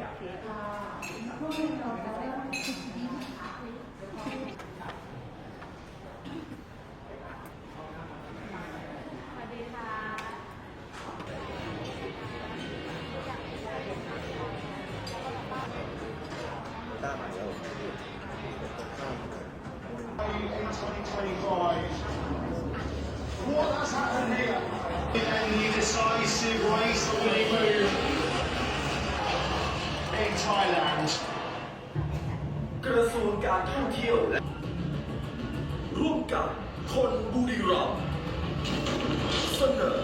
ค่ะ ที่ยวและร่วมกับคนบุรีรัมย์เสนอ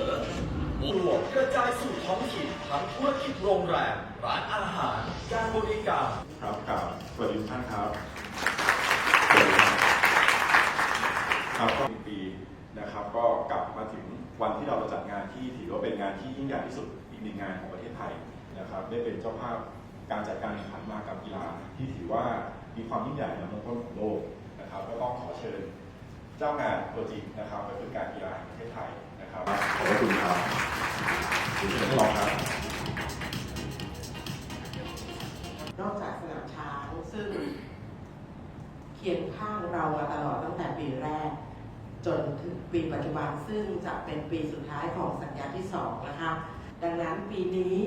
รวมกระจายสู่ท้องถิ่นทั้งธุรกิจโรงแรม ร้านอาหาร การบริการ ครับกับสวัสดีทุกท่านครับครับก็หนึ่งปีนะครับ ก็กลับมาถึงวันที่เราจัดงานที่ถือว่าเป็นงานที่ยิ่งใหญ่ที่สุดอีกหนึ่งงานของประเทศไทยนะครับ ได้เป็นเจ้าภาพ การจัดการแข่งขันมากรรมกีฬาที่ถือว่ามีความยิ่งใหญ่ลำดับต้นของโลกนะครับ ก็ต้องขอเชิญเจ้างานตัวจริงนะครับก็คือการกีฬาแห่งประเทศไทยนะครับขอบพระคุณครับเชิญท่านรองครับนอกจากสนามช้างซึ่งเคียงข้างเรามาตลอดตั้งแต่ปีแรก จนถึงปีปัจจุบันซึ่งจะเป็นปีสุดท้ายของสัญญาที่สองนะคะดังนั้นปีนี้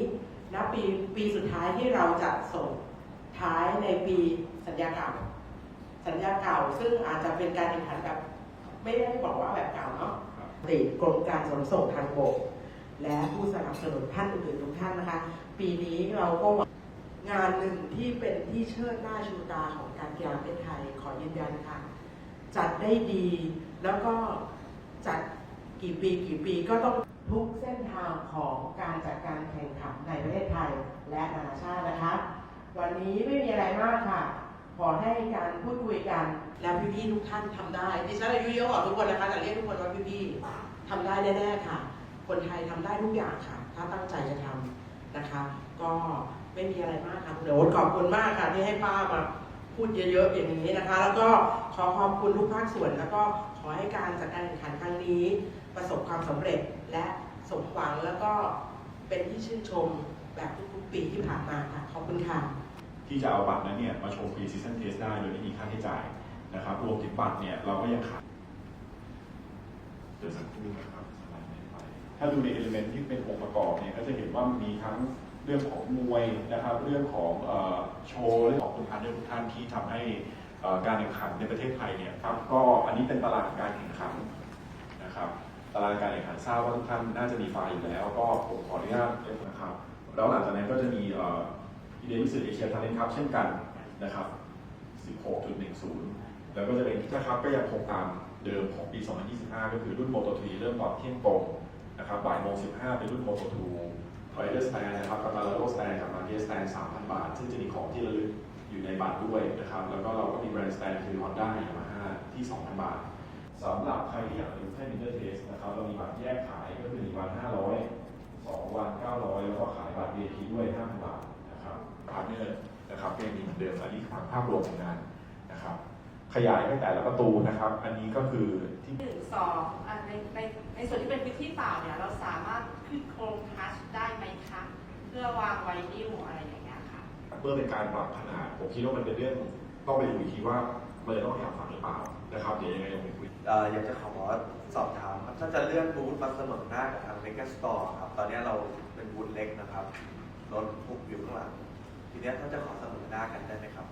นับปีปีสุดท้ายที่เราจะส่งท้ายในปีสัญญาเก่า สัญญาเก่าซึ่งอาจจะเป็นการแข่งขันแบบ ไม่ได้บอกว่าแบบเก่าเนาะติดกรมการขนส่งทางบก และผู้สนับสนุนท่านอื่นๆทุกท่านนะคะ ปีนี้เราก็งงานหนึ่งที่เป็นที่เชิดหน้าชูตาของการกีฬาประเทศไทยขอยืนยันค่ะ จัดได้ดีแล้วก็จัดกี่ปีกี่ปีก็ต้อง ทุกเส้นทางของการจัดการแข่งขันในประเทศไทยและนานาชาตินะคะวันนี้ไม่มีอะไรมากค่ะ ขอให้การพูดคุยกัน แล้วพี่ๆทุกท่านทำได้ดิฉันอายุเยอะกว่าทุกคนนะคะแต่เรียกทุกคนว่าพี่ๆทำได้แน่ๆค่ะ คนไทยทำได้ทุกอย่างค่ะ ถ้าตั้งใจจะทำนะคะ ก็ไม่มีอะไรมากค่ะเดี๋ยวขอบคุณมากค่ะที่ให้ป้ามาพูดเยอะๆอย่างนี้นะคะ แล้วก็ขอขอบคุณทุกภาคส่วน แล้วก็ขอให้การจัดการแข่งขันครั้งนี้ ประสบความสำเร็จและ สมหวังแล้วก็เป็นที่ชื่นชมแบบทุกๆปีที่ผ่านมาค่ะ ขอบคุณค่ะ ที่จะเอาบัตรนั้นเนี่ยมาชมฟรีซีซันเทสได้โดยไม่มีค่าใช้จ่ายนะครับ รวมถึงบัตรเนี่ยเราก็ยังขายเดี๋ยวสักครู่นะครับสไลด์ไปถ้าดูในเอลิเมนต์ที่เป็นองค์ประกอบเนี่ยก็จะเห็นว่ามีทั้งเรื่องของมวยนะครับ เรื่องของโชว์เรื่องของคุณพันธ์ทุกท่านที่ทำให้การแข่งขันในประเทศไทยเนี่ยครับก็อันนี้เป็นตลาดการแข่งขันนะครับ ตารางการแข่งขันทราบว่าทุกท่านน่าจะมีไฟล์อยู่แล้ว ก็ผมขออนุญาตนะครับ แล้วหลังจากนั้นก็จะมีอีเดนมิสเอเชียทาเลนครับเช่นกันนะครับ 16.10 แล้วก็จะเป็นนะครับก็ยังคงตามเดิมของปี 2025 ก็คือรุ่นโมโต3เริ่มตอนเที่ยงตรงนะครับบ่ายโมง15 เป็นรุ่นโมโต2ไรเดอร์สแตนนะครับกับมาลาโรสแตนกับมาเดียสแตน3,000 บาท ซึ่งจะมีของที่ระลึกอยู่ในบัตรด้วยนะครับ แล้วก็เราก็มีแบรนด์สแตนคือ Honda ยามาฮ่าที่ 2,000 บาท สำหรับใครที่อยากดูแค่มิเตอร์เทสนะครับเรามีบัตรแยกขายก็คือ1วัน 500 2 วัน 900 แล้วก็ขายบัตร VIP ด้วย 5,000 บาทนะครับพาร์ทเนอร์นะครับก็ยังมีเหมือนเดิมอันนี้คือภาพรวมของงานนะครับ ขยายไปแต่ละประตูนะครับ อันนี้ก็คือที่หนึ่งสองอะในในในส่วนที่เป็นพื้นที่เปล่าเนี่ยเราสามารถขึ้นโครงทัชได้ไหมคะเพื่อวางไวนิ้วอะไรอย่างเงี้ยค่ะ เพื่อเป็นการปรับขนาด ผมคิดว่ามันเป็นเรื่องต้องไปดูอีกทีว่ามันจะต้องแถมฝั่งหรือเปล่านะครับ เดี๋ยวยังไงเราไปคุยเอยากจะขอสอบถามครับถ้าจะเลื่อนบูธมาเสมอหน้ากับทางเมกาสตอร์ครับ ตอนนี้เราเป็นบูธเล็กนะครับรถพุกอยู่ข้างหลังทีนี้ถ้าจะขอเสมอหน้ากันได้ไหมครับ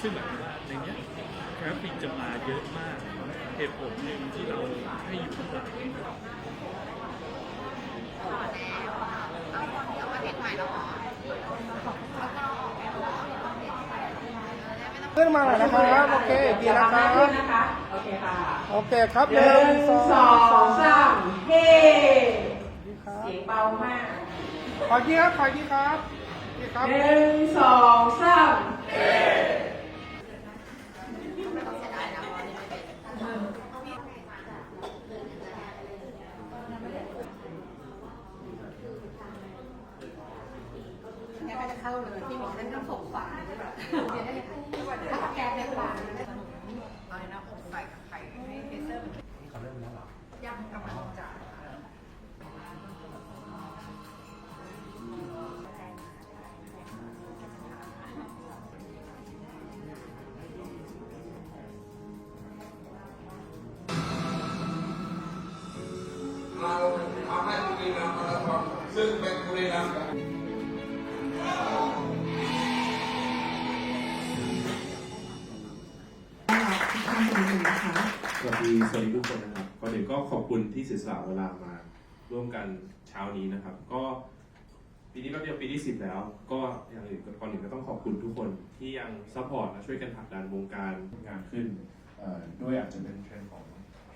ซึ่งหมายความว่าในเนี้ยกราฟิกจะมาเยอะมากเหตุผลหนึ่งที่เราให้อยู่ข้างหลังขึ้นมาหน่อยนะครับ โอเคดีนะคมารับขึ้นนะคะโอเคค่ะโอเคครับหนึ่งสองสามเฮ้ดีครับเสียงเบามาก ขออีกทีครับ ขออีกทีครับดีครับหนึ่งสองสามเนี่ยก็จะ เข้าเลยพี่หมอนั่นก็ส่งฝาเดี๋ยวได้ถ้าแกเป็นฝาอะไรนะอกใส่กับไข่ให้เทเซอร์เขาเริ่มแล้วหรอยังกำลังจะเราทำให้บุรีรัมย์มาราธอนซึ่งเป็นบุรีรัมย์ ดีสวัสดีทุกคนนะครับก่อนอื่นก็ขอบคุณที่เสียสละเวลามาร่วมกันเช้านี้นะครับ ก็ปีนี้แป๊บเดียวปีที่10แล้ว ก็อย่างอื่นก่อนอื่นก็ต้องขอบคุณทุกคนที่ยังซัพพอร์ตและช่วยกันผลักดันวงการงานขึ้นเอ่อด้วยอาจจะเป็นเทรนด์ของ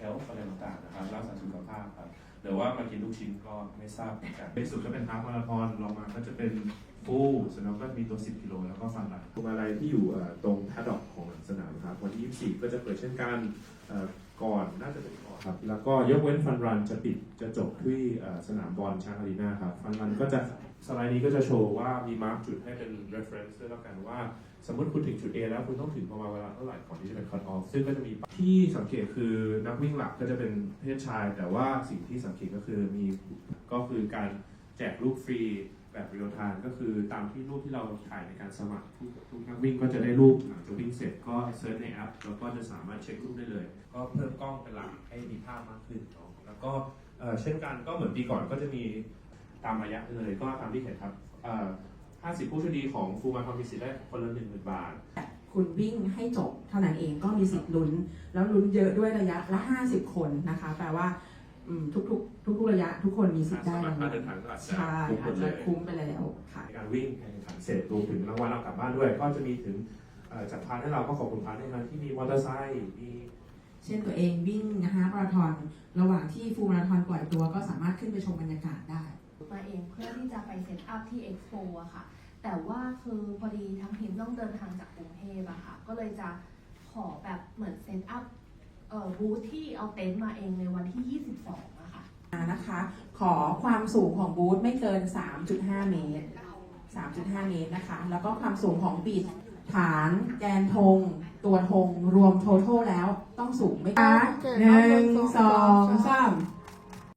health อะไรต่างๆนะครับรักษาสุขภาพครับหรือว่ามากินลูกชิ้นก็ไม่ทราบเหมือนกันในสุดก็เป็นฮาล์ฟมาราธอนลงมาก็จะเป็นฟูลสร็จแล้วก็มีตัว 10 กิโลแล้วก็ฟันหลังพวงมาลัยที่อยู่เอ่อตรงแพดดอกของสนามครับวันที่ 24 ก็จะเปิดเช่นกันเอ่อ ก่อนน่าจะเป็นก่อนครับ แล้วก็ยกเว้นฟันรันจะปิดจะจบที่สนามบอลชางอารีนาครับ ฟันรันก็จะสไลด์นี้ก็จะโชว์ว่ามีมาร์กจุดให้เป็น reference ด้วยแล้วกันว่า สมมติคุณถึงจุด A แล้วคุณต้องถึงประมาณเวลาเท่าไหร่ก่อนที่จะเป็น cut off ซึ่งก็จะมีที่สังเกตคือนักวิ่งหลักก็จะเป็นเพศชาย แต่ว่าสิ่งที่สังเกตก็คือมีก็คือการแจกรูปฟรี แบบเรียลไทม์ก็คือตามที่รูปที่เราถ่ายในการสมัครทุกทุกนักวิ่งก็จะได้รูปหลังจากวิ่งเสร็จก็เซิร์ชในแอปแล้วก็จะสามารถเช็ครูปได้เลย ก็เพิ่มกล้องเป็นหลักให้มีภาพมากขึ้นเนาะแล้วก็เอ่อเช่นกันก็เหมือนปีก่อนก็จะมีตามระยะเลยก็ตามที่เห็นครับเอ่อ50 ผู้โชคดีของฟูมาทอมมีสิทธิ์ได้คนละ10,000 บาท คุณวิ่งให้จบเท่านั้นเองก็มีสิทธิ์ลุ้น แล้วลุ้นเยอะด้วยระยะละ 50 คนนะคะ แปลว่า อืมทุกๆ ทุกๆระยะ ทุกคนมีสิทธิ์ได้สามารถรางวัลเดินทางก็อาจจะใช่คุ้มหมอาดจเลจะยคุ้มไปแล้วค่ะ ในการวิ่งแข่งขันเสร็จรวมถึงรางวัลเรากลับบ้านด้วย ก็จะมีถึงเอ่อจากพาร์ทให้เราก็ขอบคุณพาร์ทให้เราที่มีมอเตอร์ไซค์มี เช่นตัวเองวิ่งนะคะมาราธอนระหว่างที่ฟูลมาราธอนปล่อยตัวก็สามารถขึ้นไปชมบรรยากาศได้ มาเองเพื่อที่จะไปเซตอัพที่เอ็กโปอะค่ะ แต่ว่าคือพอดีทั้งทีมต้องเดินทางจากกรุงเทพอะค่ะ ก็เลยจะขอแบบเหมือนเซตอัพเอ่อ บูธที่เอาเต็นท์มาเองในวันที่ 22อะค่ะนะคะ ขอความสูงของบูธไม่เกิน 3.5 เมตร 3.5 เมตรนะคะ แล้วก็ความสูงของบิดฐานแกนธงตัวธงรวม total แล้วต้องสูงไม่เกินหนึ่งสองสาม